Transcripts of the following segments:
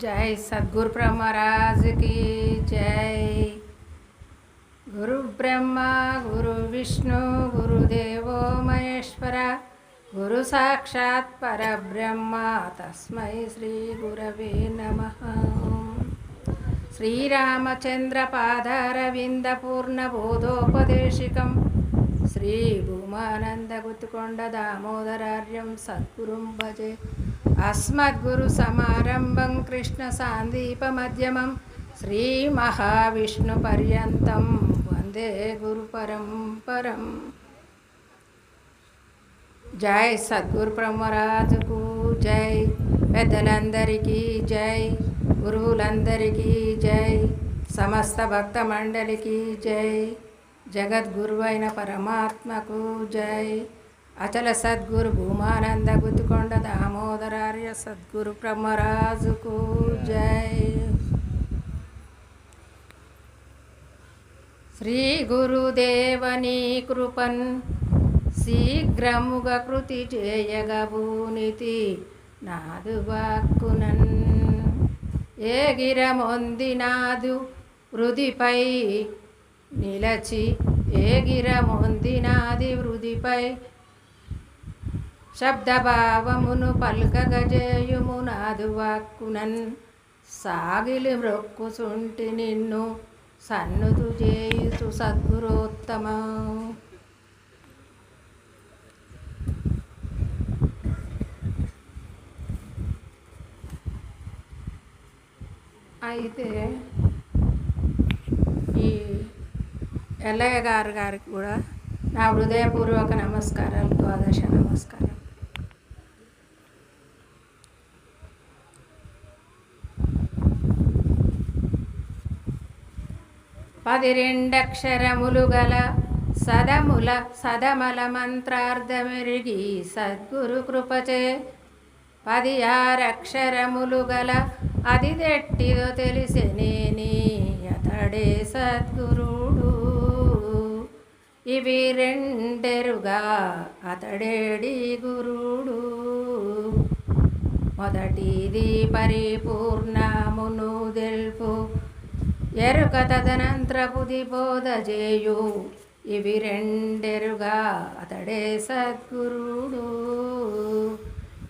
జై సద్గురు బ్రహ్మరాజుకి జై గురు బ్రహ్మ గురు విష్ణు గురుదేవో మహేశ్వర గురు సాక్షాత్ పరబ్రహ్మ తస్మై శ్రీ గురవే నమ శ్రీరామచంద్ర పాదారవింద పూర్ణ బోధోపదేశికం శ్రీ భూమానంద గుత్తుకొండ దామోదరార్యం సద్గురుం భజే అస్మద్గురు సమారంభం కృష్ణ సాందీప మధ్యమం శ్రీ మహావిష్ణు పర్యంతం వందే గురు పరంపరం జై సద్గురు బ్రహ్మరాజుకు జై పెద్దలందరికీ జై గురువులందరికీ జై సమస్త భక్త మండలికి జై జగద్గురువైన పరమాత్మకు జై అచల సద్గురు భూమానంద గుత్తుకొండ దామోదరార్య సద్గురు బ్రహ్మరాజుకు జై. శ్రీ గురుదేవని కృపన్ శీఘ్రముగ కృతి చేయగభూనితి నాదు వాక్కునన్. ఏగిరమొందినాదు వృదిపై నిలచి ఏగిరమొందినాది వృదిపై శబ్దభావమును పల్కగజేయుము నాదు వాక్కునన్ సాగిలి మ్రొక్కుచుంటి నిన్ను సన్నుతు చేయుతు సద్గురోత్తమ. అయితే ఈ ఎల్లయ్య గారు గారికి కూడా నా హృదయపూర్వక నమస్కారాలు ద్వాదశ నమస్కారం పదిరెండక్షరములు గల సదముల సదమల మంత్రార్థమెరిగి సద్గురు కృపచే పది ఆరక్షరములు గల అది దెట్టిదో తెలిసినేని అతడే సద్గురుడు. ఇవి రెండెరుగా అతడేడి గురుడు. మొదటిది పరిపూర్ణమును తెలుపు ఎరుక తదనంతరపుది బోధ చేయు ఇవి రెండెరుగా అతడే సద్గురుడు.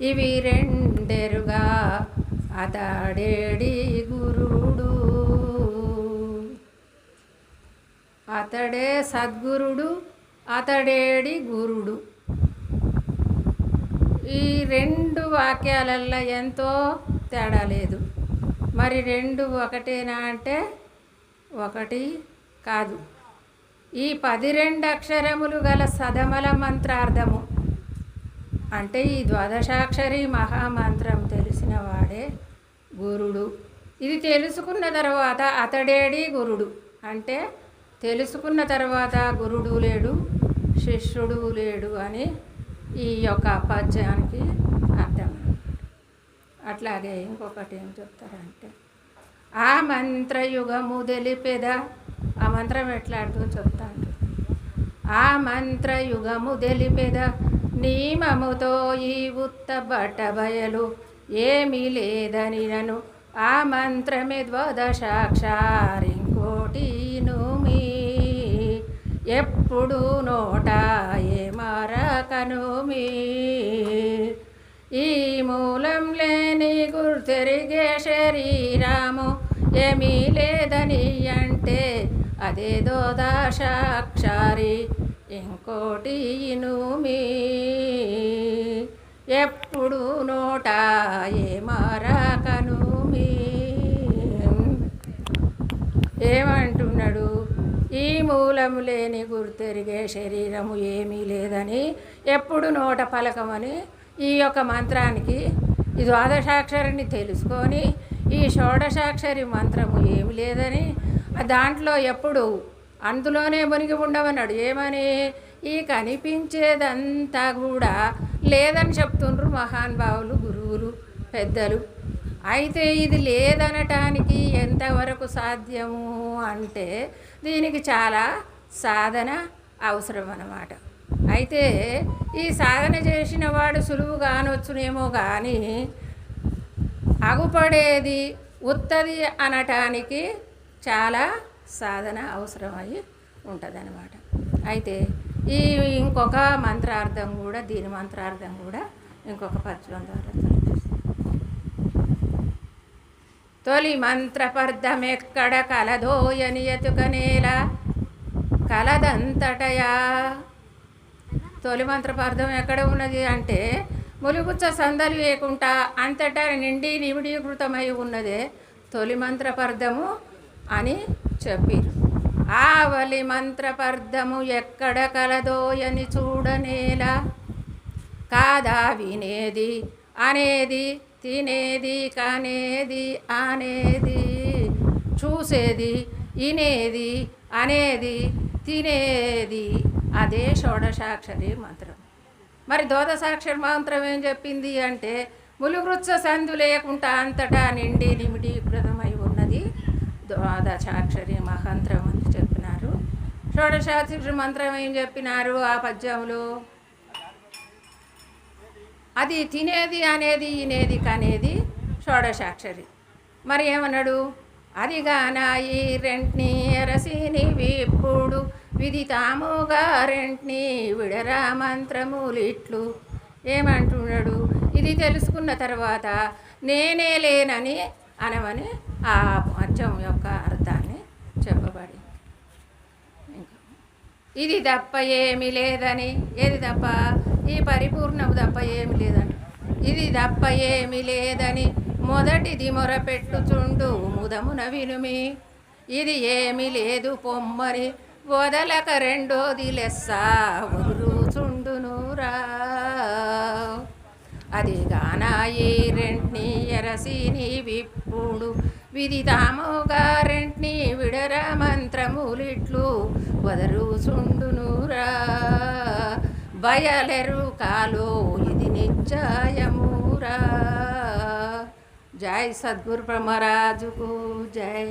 ఇవి రెండెరుగా అతడేడి గురుడు. అతడే సద్గురుడు అతడేడి గురుడు. ఈ రెండు వాక్యాలల్లో ఎంతో తేడా లేదు. మరి రెండు ఒకటేనా అంటే ఒకటి కాదు. ఈ పది రెండు అక్షరములు గల సదమల మంత్రార్థము. అంటే ఈ ద్వాదశాక్షరి మహామంత్రం తెలిసిన వాడే గురుడు. ఇది తెలుసుకున్న తర్వాత అతడేడి గురుడు. అంటే తెలుసుకున్న తర్వాత గురుడు లేడు శిష్యుడు లేడు అని ఈ యొక్క పద్యానికి అర్థం. అట్లాగే ఇంకొకటి ఏం చెప్తారంటే ఆ మంత్రయుగము తెలిపెద. ఆ మంత్రం ఎట్లాడుతూ చెప్తాను ఆ మంత్రయుగము తెలిపెద. నియమముతో ఈ ఉత్త బట్ట బయలు ఏమీ లేదని నను. ఆ మంత్రమే ద్వదశాక్షారింకోటి మీ. ఎప్పుడు నోట ఏ మరకను మీ. ఈ మూలం లేని గుర్తెరిగే శరీరము ఏమీ లేదని అంటే అదేదో దాశాక్షారి ఇంకోటి ఇనుమి. ఎప్పుడు నోట ఏమారాకను మీ? ఏమంటున్నాడు? ఈ మూలము లేని గుర్తెరిగే శరీరము ఏమీ లేదని ఎప్పుడు నోట పలకమని ఈ యొక్క మంత్రానికి ఈ ద్వాదశాక్షరిని తెలుసుకొని ఈ షోడశాక్షరి మంత్రము ఏమి లేదని దాంట్లో ఎప్పుడు అందులోనే మునిగి ఉండమన్నాడు. ఏమని? ఈ కనిపించేదంతా కూడా లేదని చెప్తుండ్రు మహానుభావులు గురువులు పెద్దలు. అయితే ఇది లేదనటానికి ఎంతవరకు సాధ్యము అంటే దీనికి చాలా సాధన అవసరం అన్నమాట అయితే ఈ సాధన చేసిన వాడు సులువుగా అనొచ్చునేమో కానీ అగుపడేది ఉత్తది అనటానికి చాలా సాధన అవసరమై ఉంటుందన్నమాట అయితే ఈ ఇంకొక మంత్రార్థం కూడా దీని మంత్రార్థం కూడా ఇంకొక పద్యం ద్వారా తెలియజేస్తాను. తొలి మంత్రపర్ధమెక్కడ కలదోయని ఎతుకనేల కలదంతటయా తొలి మంత్రపార్థం ఎక్కడ ఉన్నది అంటే ములుగుచ్చ సందలు లేకుండా అంతటా నిండి నిమిడీకృతమై ఉన్నదే తొలి మంత్రపర్ధము అని చెప్పిరు. ఆవలి మంత్రపర్ధము ఎక్కడ కలదోయని చూడనేలా. కాదా వినేది అనేది తినేది కనేది అనేది చూసేది వినేది అనేది తినేది అదే షోడశాక్షరి మంత్రం. మరి ద్వాదశాక్షరి మంత్రం ఏం చెప్పింది అంటే ములువృత్స సంధు లేకుండా అంతటా నిండి నిమిడీకృతమై ఉన్నది ద్వాదశాక్షరి మహంత్రం అని చెప్పినారు. షోడశాక్షరి మంత్రం ఏం చెప్పినారు ఆ పద్యములు? అది తినేది అనేది ఇనేది కనేది షోడశాక్షరి. మరి ఏమన్నాడు? అది గానాయి రెంట్ని ఎరసిని విప్పుడు విదితాముగా విడరా మంత్రములిట్లు. ఏమంటున్నాడు? ఇది తెలుసుకున్న తర్వాత నేనే లేనని అనమని ఆ పద్యం యొక్క అర్థాన్ని చెప్పబడింది. ఇది తప్ప ఏమి లేదని. ఏది తప్ప? ఈ పరిపూర్ణము తప్ప ఏమి లేదని ఇది తప్ప ఏమి లేదని మొదటిది మొరపెట్టుచుండు ముదమున వినుమి. ఇది ఏమి లేదు పొమ్మరి వదలక రెండోది లెస్స వదులుచుండునురా అది గానాయి రెంట్ని ఎరసిని విప్పుడు. విదితాముగా రెంట్ని విడర మంత్రములిట్లు వదరుచుండునురా బయలెరు కాలో ఇది నిశ్చయమురా జై సద్గురు బ్రహ్మరాజుకు జై.